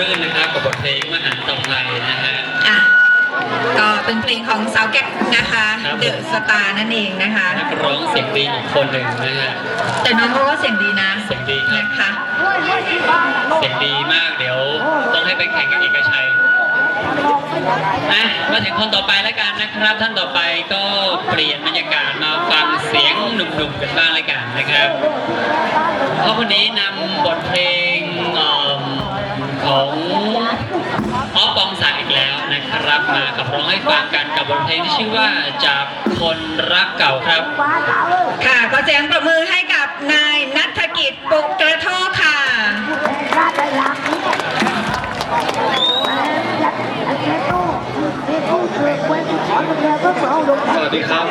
รื่นนะครับกับบทเพลงมหันตภัยนะฮะ อะก็เป็นเพลงของสาวแก๊กนะคะครับ เดอะสตาร์นั่นเองนะคะ นักร้องเสียงดีอีกคนหนึ่งนะฮะ แต่น้องเขาก็เสียงดีนะเสียงดีครับ นะคะ เสียงดีมากเดี๋ยวต้องให้ไปแข่งกับเอกชัยอะมาถึงคนต่อไปแล้วกันนะครับ ท่านต่อไปก็เปลี่ยนบรรยากาศมาฟังเสียงหนุ่มๆกันบ้างแล้วกันนะครับ เพราะคนนี้นำบทเพลงเอิ่ม ของออฟปองศักดิ์อีกแล้วนะครับมาขับร้องให้ฟังกันกับบทเพลงที่ชื่อว่าจากคนรักเก่าครับ ค่ะก็เสียงประมือให้กับนายนัฐกิจปุกกระโทกค่ะ สวัสดีครับ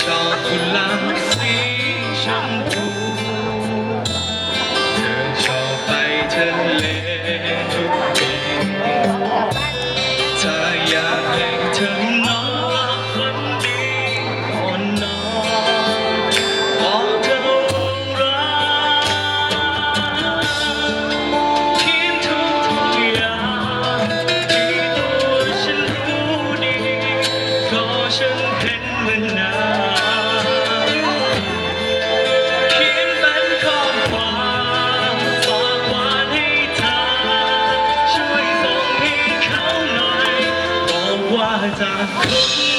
เธอช ว่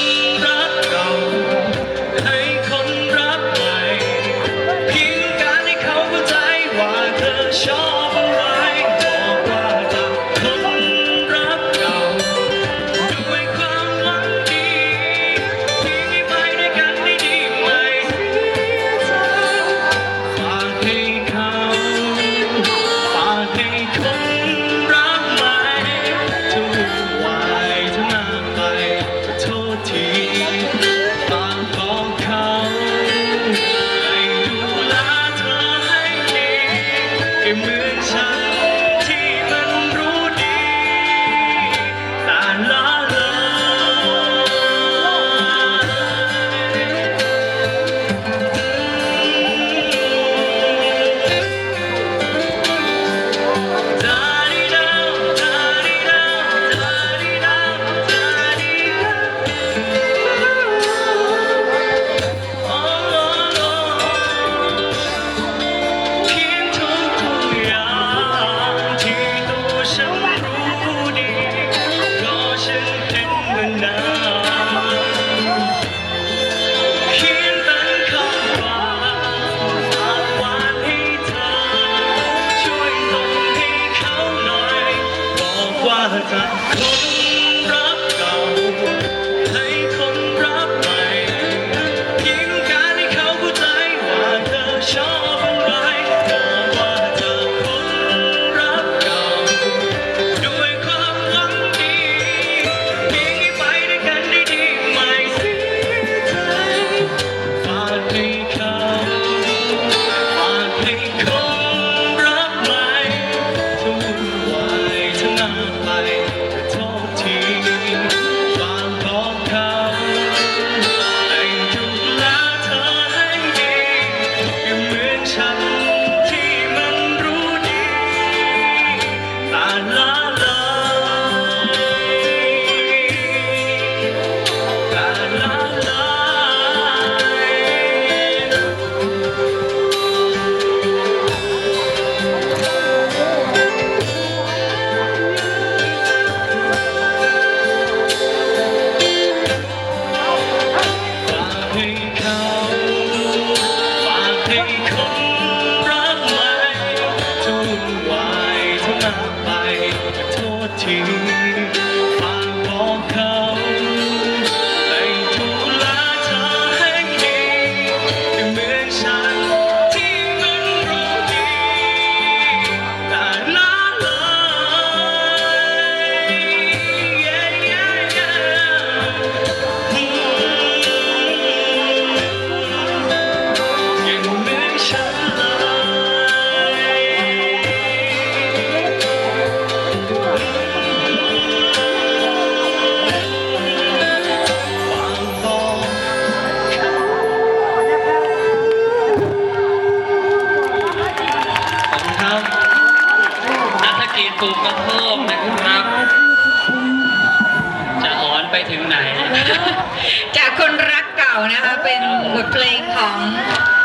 านะคะ เป็นบทเพลงของ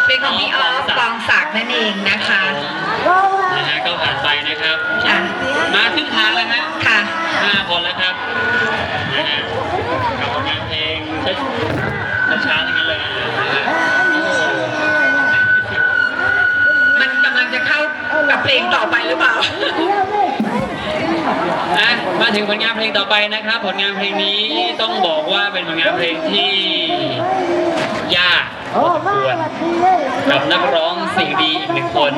เพลงของพี่ออฟปองศักดิ์นั่นเองนะคะนะฮะก็ผ่านไปนะครับ ค่ะ มาครึ่งทางแล้วฮะค่ะ ห้าคนแล้วครับนะฮะกับผลงานเพลงช้าช้าๆทั้งนั้นเลยนะฮะมันกำลังจะเข้ากับเพลงต่อไปหรือเปล่า อะมาถึงผลงานเพลงต่อไปนะครับ ผลงานเพลงนี้ต้องบอกว่าเป็นผลงานเพลงที่ ยากพอสมควรกับนักร้องเสียงดีอีกหนึ่งคน